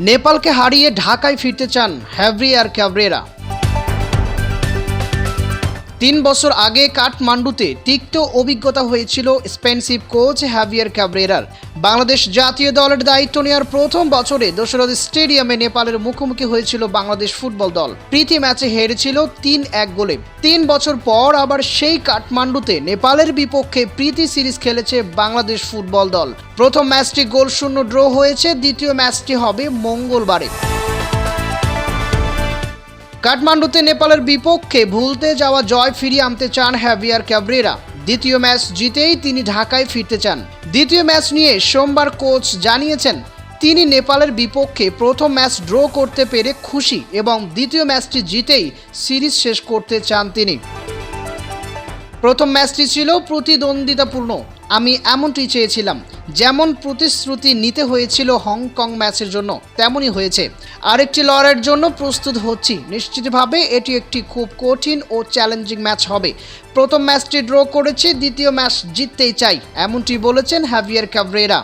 নেপালকে হারিয়ে ঢাকায় ফিরতে চান হ্যাভরিয়ার ক্যাবরেরা তিন বছর আগে কাঠমান্ডুতে তিক্ত অভিজ্ঞতা হয়েছিল স্পেন্সিভ কোচ হ্যাভিয়ার ক্যাবরেরার বাংলাদেশ জাতীয় দলের দায়িত্ব নেওয়ার প্রথম বছরে দোসরদ স্টেডিয়ামে নেপালের মুখোমুখি হয়েছিল বাংলাদেশ ফুটবল দল। প্রীতি ম্যাচে হেরেছিল তিন এক গোলে। তিন বছর পর আবার সেই কাঠমান্ডুতে নেপালের বিপক্ষে প্রীতি সিরিজ খেলেছে বাংলাদেশ ফুটবল দল। প্রথম ম্যাচটি গোল শূন্য ড্র হয়েছে, দ্বিতীয় ম্যাচটি হবে মঙ্গলবারে। কাঠমান্ডুতে নেপালের বিপক্ষে ভুলতে যাওয়া জয় ফিরিয়ে আনতে চান হ্যাভিয়ার ক্যাব্রেরা। দ্বিতীয় ম্যাচ জিতেই তিনি ঢাকায় ফিরতে চান। দ্বিতীয় ম্যাচ নিয়ে সোমবার কোচ জানিয়েছেন, তিনি নেপালের বিপক্ষে প্রথম ম্যাচ ড্র করতে পেরে খুশি এবং দ্বিতীয় ম্যাচটি জিতেই সিরিজ শেষ করতে চান তিনি। প্রথম ম্যাচটি ছিল প্রতিদ্বন্দ্বিতাপূর্ণ। আমি এমনটি চেয়েছিলাম, যেমন প্রতিশ্রুতি নিতে হয়েছিল হংকং ম্যাচের জন্য, তেমনই হয়েছে। আরেকটি লড়াইয়ের জন্য প্রস্তুত হচ্ছি। নিশ্চিতভাবে এটি একটি খুব কঠিন ও চ্যালেঞ্জিং ম্যাচ হবে। প্রথম ম্যাচটি ড্র করেছে, দ্বিতীয় ম্যাচ জিততেই চাই, এমনটি বলেছেন হ্যাভিয়ার ক্যাভরেরা।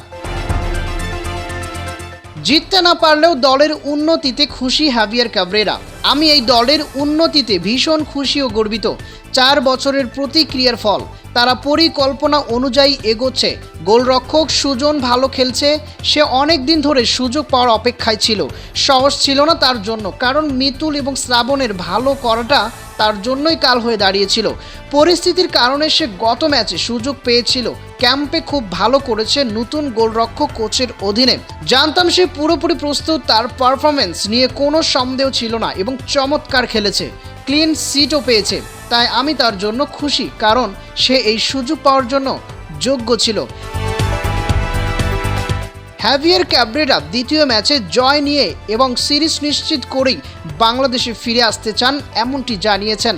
জিততে না পারলেও দলের উন্নতিতে খুশি হ্যাভিয়ার ক্যাভরেরা। আমি এই দলের উন্নতিতে ভীষণ খুশি ও গর্বিত। চার বছরের প্রতিক্রিয়ার ফল। তারা পরিকল্পনা অনুযায়ী এগোচ্ছে। গোলরক্ষক সুজন ভালো খেলছে। সে অনেক দিন ধরে সুযোগ পাওয়ার অপেক্ষায় ছিল। সহজ ছিল না তার জন্য। কারণ মিতুল এবং শ্রাবণের ভালো করাটা তার জন্যই কাল হয়ে দাঁড়িয়েছিল। পরিস্থিতির কারণে সে গত ম্যাচে সুযোগ পেয়েছিল। ক্যাম্পে খুব ভালো করেছে নতুন গোলরক্ষক কোচের অধীনে। জানতাম সে পুরোপুরি প্রস্তুত, তার পারফরমেন্স নিয়ে কোনো সন্দেহ ছিল না এবং চমৎকার খেলেছে। ক্লিন সিটও পেয়েছে। তাই আমি তার জন্য খুশি, কারণ সে এই সুযোগ পাওয়ার জন্য যোগ্য ছিল। হ্যাভিয়ার ক্যাব্রেরা দ্বিতীয় ম্যাচে জয় নিয়ে এবং সিরিজ নিশ্চিত করেই বাংলাদেশে ফিরে আসতে চান, এমনটি জানিয়েছেন